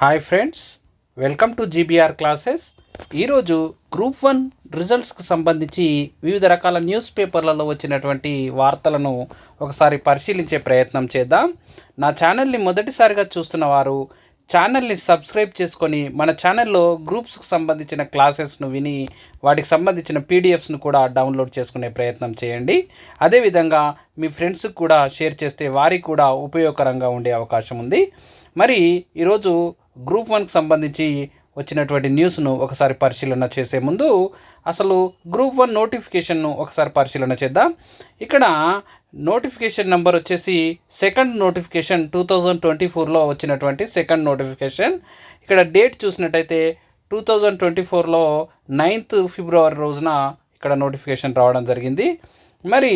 Hi friends welcome to GBR classes ఈరోజు group one రిజల్ట్స్కి సంబంధించి వివిధ రకాల న్యూస్ పేపర్లలో వచ్చినటువంటి వార్తలను ఒకసారి పరిశీలించే ప్రయత్నం చేద్దాం. నా ఛానల్ని మొదటిసారిగా చూస్తున్న వారు ఛానల్ని సబ్స్క్రైబ్ చేసుకొని మన ఛానల్లో గ్రూప్స్కి సంబంధించిన క్లాసెస్ను విని వాటికి సంబంధించిన పీడిఎఫ్స్ను కూడా డౌన్లోడ్ చేసుకునే ప్రయత్నం చేయండి. అదేవిధంగా మీ ఫ్రెండ్స్కి కూడా షేర్ చేస్తే వారికి కూడా ఉపయోగకరంగా ఉండే అవకాశం ఉంది. మరి ఈరోజు గ్రూప్ వన్కి సంబంధించి వచ్చినటువంటి న్యూస్ను ఒకసారి పరిశీలన చేసే ముందు అసలు గ్రూప్ వన్ నోటిఫికేషన్ను ఒకసారి పరిశీలన చేద్దాం. ఇక్కడ నోటిఫికేషన్ నెంబర్ వచ్చేసి second notification two thousand twenty ఫోర్లో వచ్చినటువంటి సెకండ్ నోటిఫికేషన్. ఇక్కడ డేట్ చూసినట్టయితే టూ థౌజండ్ ట్వంటీ ఫోర్లో నైన్త్ ఫిబ్రవరి రోజున ఇక్కడ నోటిఫికేషన్ రావడం జరిగింది. మరి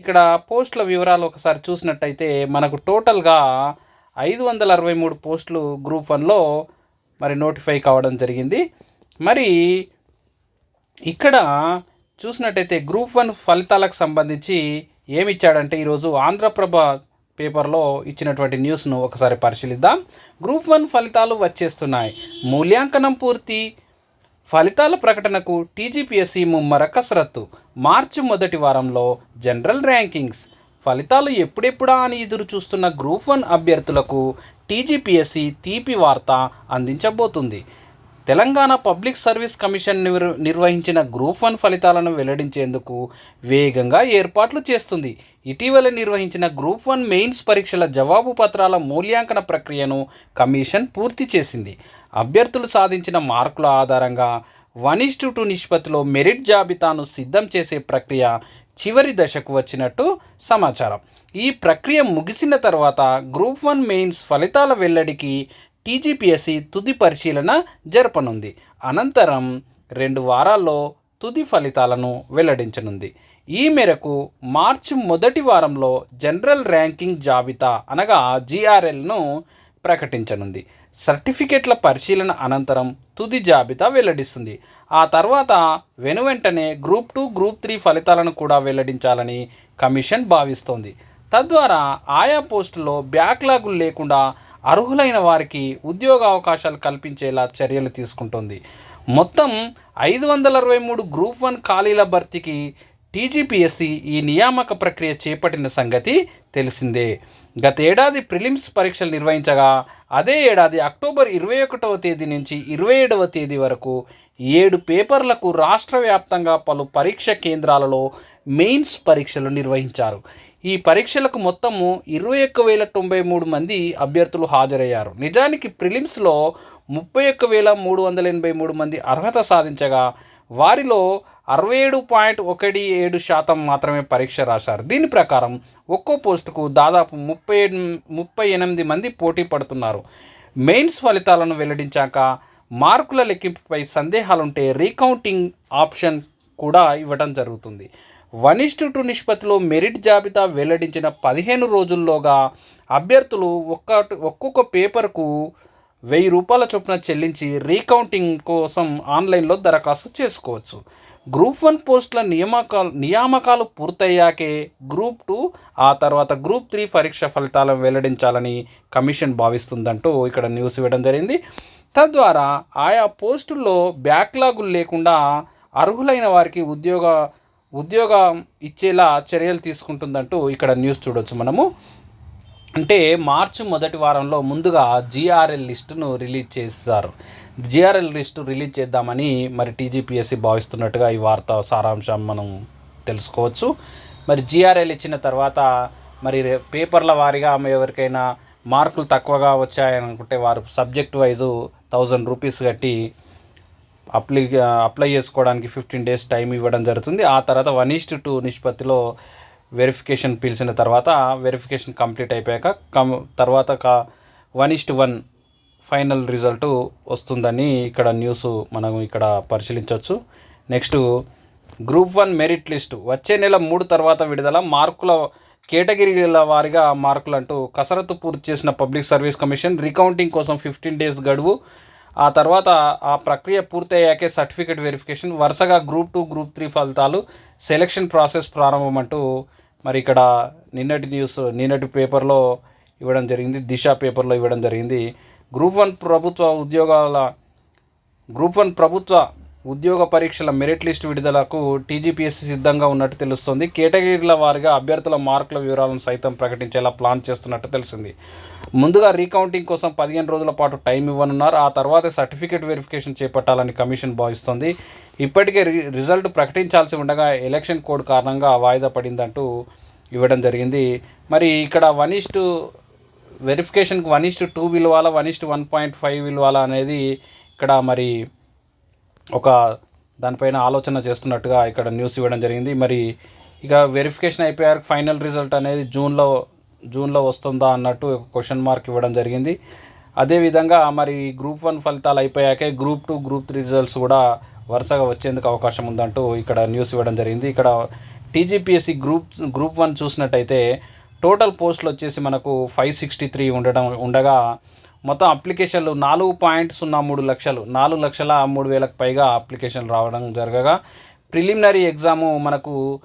ఇక్కడ పోస్టుల వివరాలు ఒకసారి చూసినట్టయితే మనకు టోటల్గా ఐదు వందల అరవై మూడు పోస్టులు గ్రూప్ వన్లో మరి నోటిఫై కావడం జరిగింది. మరి ఇక్కడ చూసినట్టయితే గ్రూప్ వన్ ఫలితాలకు సంబంధించి ఏమి ఇచ్చాడంటే ఈరోజు ఆంధ్రప్రభ పేపర్లో ఇచ్చినటువంటి న్యూస్ను ఒకసారి పరిశీలిద్దాం. గ్రూప్ వన్ ఫలితాలు వచ్చేస్తున్నాయి. మూల్యాంకనం పూర్తి. ఫలితాల ప్రకటనకు టీజీపీఎస్సీ ముమ్మర కసరత్తు. మార్చి మొదటి వారంలో జనరల్ ర్యాంకింగ్స్. ఫలితాలు ఎప్పుడెప్పుడా అని ఎదురు చూస్తున్న గ్రూప్ వన్ అభ్యర్థులకు టీజీపీఎస్సీ తీపి వార్త అందించబోతుంది. తెలంగాణ పబ్లిక్ సర్వీస్ కమిషన్ నిర్వహించిన గ్రూప్ వన్ ఫలితాలను వెల్లడించేందుకు వేగంగా ఏర్పాట్లు చేస్తుంది. ఇటీవల నిర్వహించిన గ్రూప్ వన్ మెయిన్స్ పరీక్షల జవాబు పత్రాల మూల్యాంకన ప్రక్రియను కమిషన్ పూర్తి చేసింది. అభ్యర్థులు సాధించిన మార్కుల ఆధారంగా వన్ ఇస్టు టూ నిష్పత్తిలో మెరిట్ జాబితాను సిద్ధం చేసే ప్రక్రియ చివరి దశకు వచ్చినట్టు సమాచారం. ఈ ప్రక్రియ ముగిసిన తర్వాత గ్రూప్ వన్ మెయిన్స్ ఫలితాల వెల్లడికి టీజీపీఎస్సీ తుది పరిశీలన జరపనుంది. అనంతరం రెండు వారాల్లో తుది ఫలితాలను వెల్లడించనుంది. ఈ మేరకు మార్చి మొదటి వారంలో జనరల్ ర్యాంకింగ్ జాబితా అనగా జిఆర్ఎల్ను ప్రకటించనుంది. సర్టిఫికెట్ల పరిశీలన అనంతరం తుది జాబితా వెల్లడిస్తుంది. ఆ తర్వాత వెనువెంటనే గ్రూప్ టూ గ్రూప్ త్రీ ఫలితాలను కూడా వెల్లడించాలని కమిషన్ భావిస్తోంది. తద్వారా ఆయా పోస్టుల్లో బ్యాక్లాగులు లేకుండా అర్హులైన వారికి ఉద్యోగ అవకాశాలు కల్పించేలా చర్యలు తీసుకుంటుంది. మొత్తం ఐదు వందల అరవై మూడు గ్రూప్ వన్ ఖాళీల భర్తీకి టీజీపీఎస్సీ ఈ నియామక ప్రక్రియ చేపట్టిన సంగతి తెలిసిందే. గతేడాది ప్రిలిమ్స్ పరీక్షలు నిర్వహించగా అదే ఏడాది అక్టోబర్ ఇరవై ఒకటవ తేదీ నుంచి ఇరవై ఏడవ తేదీ వరకు ఏడు పేపర్లకు రాష్ట్ర వ్యాప్తంగా పలు పరీక్ష కేంద్రాలలో మెయిన్స్ పరీక్షలు నిర్వహించారు. ఈ పరీక్షలకు మొత్తము ఇరవై ఒక్క వేల తొంభై మూడు మంది అభ్యర్థులు హాజరయ్యారు. నిజానికి ప్రిలిమ్స్లో ముప్పై ఒక్క వేల మూడు వందల ఎనభై మూడు మంది అర్హత సాధించగా వారిలో అరవై ఏడు పాయింట్ ఒకటి ఏడు శాతం మాత్రమే పరీక్ష రాశారు. దీని ప్రకారం ఒక్కో పోస్టుకు దాదాపు ముప్పై ముప్పై ఎనిమిది మంది పోటీ పడుతున్నారు. మెయిన్స్ ఫలితాలను వెల్లడించాక మార్కుల లెక్కింపుపై సందేహాలుంటే రీకౌంటింగ్ ఆప్షన్ కూడా ఇవ్వడం జరుగుతుంది. వన్ ఇస్టు టూ నిష్పత్తిలో మెరిట్ జాబితా వెల్లడించిన పదిహేను రోజుల్లోగా అభ్యర్థులు ఒక్క ఒక్కొక్క పేపర్కు వెయ్యి రూపాయల చొప్పున చెల్లించి రీకౌంటింగ్ కోసం ఆన్లైన్లో దరఖాస్తు చేసుకోవచ్చు. గ్రూప్ వన్ పోస్టుల నియామకాలు నియామకాలు పూర్తయ్యాకే గ్రూప్ టూ ఆ తర్వాత గ్రూప్ త్రీ పరీక్ష ఫలితాలను వెల్లడించాలని కమిషన్ భావిస్తుందంటూ ఇక్కడ న్యూస్ ఇవ్వడం జరిగింది. తద్వారా ఆయా పోస్టుల్లో బ్యాక్లాగులు లేకుండా అర్హులైన వారికి ఉద్యోగ ఉద్యోగం ఇచ్చేలా చర్యలు తీసుకుంటుందంటూ ఇక్కడ న్యూస్ చూడొచ్చు మనము. అంటే మార్చి మొదటి వారంలో ముందుగా జిఆర్ఎల్ లిస్టును రిలీజ్ చేస్తారు జిఆర్ఎల్ లిస్టు రిలీజ్ చేద్దామని మరి టీజీపీఎస్సీ భావిస్తున్నట్టుగా ఈ వార్త సారాంశం మనం తెలుసుకోవచ్చు. మరి జిఆర్ఎల్ ఇచ్చిన తర్వాత మరి పేపర్ల వారీగా ఎవరికైనా మార్కులు తక్కువగా వచ్చాయనుకుంటే వారు సబ్జెక్ట్ వైజు థౌజండ్ రూపీస్ కట్టి అప్లై అప్లై చేసుకోవడానికి ఫిఫ్టీన్ డేస్ టైం ఇవ్వడం జరుగుతుంది. ఆ తర్వాత వన్ ఈస్ట్ టూ నిష్పత్తిలో వెరిఫికేషన్ పిలిచిన తర్వాత వెరిఫికేషన్ కంప్లీట్ అయిపోయాక కం తర్వాత కా one is to one final result వస్తుందని ఇక్కడ న్యూస్ మనం ఇక్కడ పరిశీలించవచ్చు. Next group one merit list వచ్చే నెల మూడు తర్వాత విడుదల. మార్కుల కేటగిరీల వారిగా మార్కులు అంటూ కసరత్తు పూర్తి చేసిన పబ్లిక్ సర్వీస్ కమిషన్ రికౌంటింగ్ కోసం ఫిఫ్టీన్ డేస్ గడువు. ఆ తర్వాత ఆ ప్రక్రియ పూర్తయ్యాకే సర్టిఫికేట్ వెరిఫికేషన్ వరుసగా గ్రూప్ టూ గ్రూప్ త్రీ ఫలితాలు సెలక్షన్ ప్రాసెస్ ప్రారంభం అంటూ మరి ఇక్కడ నిన్నటి న్యూస్ నిన్నటి పేపర్లో ఇవ్వడం జరిగింది దిశ పేపర్లో ఇవ్వడం జరిగింది. గ్రూప్ వన్ ప్రభుత్వ ఉద్యోగాల గ్రూప్ వన్ ప్రభుత్వ ఉద్యోగ పరీక్షల మెరిట్ లిస్ట్ విడుదలకు టీజీపీఎస్సీ సిద్ధంగా ఉన్నట్టు తెలుస్తుంది. కేటగిరీల వారిగా అభ్యర్థుల మార్కుల వివరాలను సైతం ప్రకటించేలా ప్లాన్ చేస్తున్నట్టు తెలిసింది. ముందుగా రీకౌంటింగ్ కోసం పదిహేను రోజుల పాటు టైం ఇవ్వనున్నారు. ఆ తర్వాత సర్టిఫికేట్ వెరిఫికేషన్ చేపట్టాలని కమిషన్ భావిస్తోంది. ఇప్పటికే రి రిజల్ట్ ప్రకటించాల్సి ఉండగా ఎలక్షన్ కోడ్ కారణంగా వాయిదా పడిందంటూ ఇవ్వడం జరిగింది. మరి ఇక్కడ వన్ ఇస్టు వెరిఫికేషన్కి one is to two విలువాలా? One is to one point five విలువాల అనేది ఇక్కడ మరి ఒక దానిపైన ఆలోచన చేస్తున్నట్టుగా ఇక్కడ న్యూస్ ఇవ్వడం జరిగింది. మరి ఇక వెరిఫికేషన్ అయిపోయాక ఫైనల్ రిజల్ట్ అనేది జూన్లో జూన్లో వస్తుందా అన్నట్టు క్వశ్చన్ మార్క్ ఇవ్వడం జరిగింది. అదేవిధంగా మరి గ్రూప్ వన్ ఫలితాలు అయిపోయాకే group two group three results కూడా వరుసగా వచ్చేందుకు అవకాశం ఉందంటూ ఇక్కడ న్యూస్ ఇవ్వడం జరిగింది. ఇక్కడ టీజీపీఎస్సీ గ్రూప్ గ్రూప్ వన్ చూసినట్టయితే టోటల్ పోస్టులు వచ్చేసి మనకు ఫైవ్ సిక్స్టీ త్రీ ఉండడం ఉండగా మొత్తం అప్లికేషన్లు నాలుగు పాయింట్ సున్నా మూడు లక్షలు. నాలుగు లక్షల మూడు వేలకు పైగా అప్లికేషన్లు రావడం జరగగా ప్రిలిమినరీ ఎగ్జాము మనకు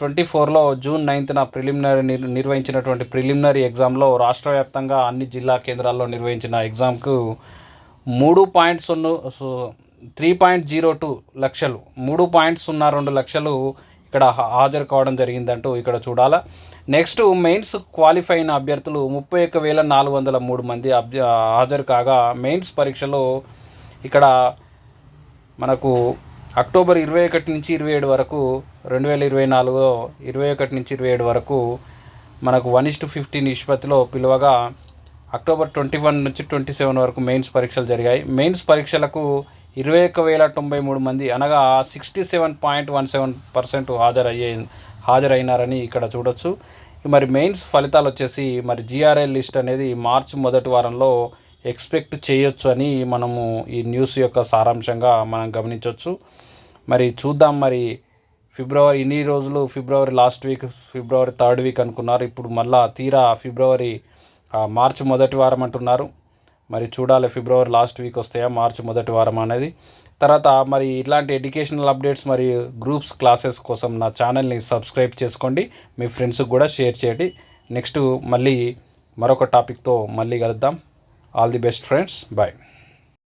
ట్వంటీ ఫోర్లో జూన్ నైన్త్న ప్రిలిమినరీ నిర్ నిర్వహించినటువంటి ప్రిలిమినరీ ఎగ్జామ్లో రాష్ట్ర వ్యాప్తంగా అన్ని జిల్లా కేంద్రాల్లో నిర్వహించిన ఎగ్జామ్కు మూడు పాయింట్ సున్నా త్రీ పాయింట్ జీరో టూ లక్షలు. మూడు పాయింట్ సున్నా రెండు లక్షలు ఇక్కడ హా- హాజరు కావడం జరిగిందంటూ ఇక్కడ చూడాలా. నెక్స్ట్ మెయిన్స్ క్వాలిఫై అయిన అభ్యర్థులు ముప్పై ఒక్క వేల నాలుగు వందల మూడు మంది అభ్య హాజరు కాగా మెయిన్స్ పరీక్షలో ఇక్కడ మనకు అక్టోబర్ ఇరవై ఒకటి నుంచి ఇరవై ఏడు వరకు రెండు వేల ఇరవై నాలుగులో ఇరవై ఒకటి నుంచి ఇరవై ఏడు వరకు మనకు వన్ ఇస్టు ఫిఫ్టీ నిష్పత్తిలో పిలువగా అక్టోబర్ ట్వంటీ వన్ నుంచి ట్వంటీ సెవెన్ వరకు మెయిన్స్ పరీక్షలు జరిగాయి. మెయిన్స్ పరీక్షలకు ఇరవై ఒక్క వేల తొంభై మూడు మంది అనగా sixty seven point one seven percent హాజరయ్యే హాజరైనారని ఇక్కడ చూడొచ్చు. మరి మెయిన్స్ ఫలితాలు వచ్చేసి మరి జిఆర్ఎల్ లిస్ట్ అనేది మార్చి మొదటి వారంలో ఎక్స్పెక్ట్ చేయొచ్చు అని మనము ఈ న్యూస్ యొక్క సారాంశంగా మనం గమనించవచ్చు మరి చూద్దాం మరి ఫిబ్రవరి ఇన్ని రోజులు February last week February third week అనుకున్నారు. ఇప్పుడు మళ్ళా తీరా ఫిబ్రవరి మార్చి మొదటి వారం అంటున్నారు. మరి చూడాలి ఫిబ్రవరి లాస్ట్ వీక్ వస్తాయా మార్చి మొదటి వారం అనేది. తర్వాత మరి ఇట్లాంటి ఎడ్యుకేషనల్ అప్డేట్స్ మరియు గ్రూప్స్ క్లాసెస్ కోసం నా ఛానల్ని సబ్స్క్రైబ్ చేసుకోండి. మీ ఫ్రెండ్స్కి కూడా షేర్ చేయండి. నెక్స్ట్ మళ్ళీ మరొక టాపిక్తో మళ్ళీ కలుద్దాం. All the best friends. Bye.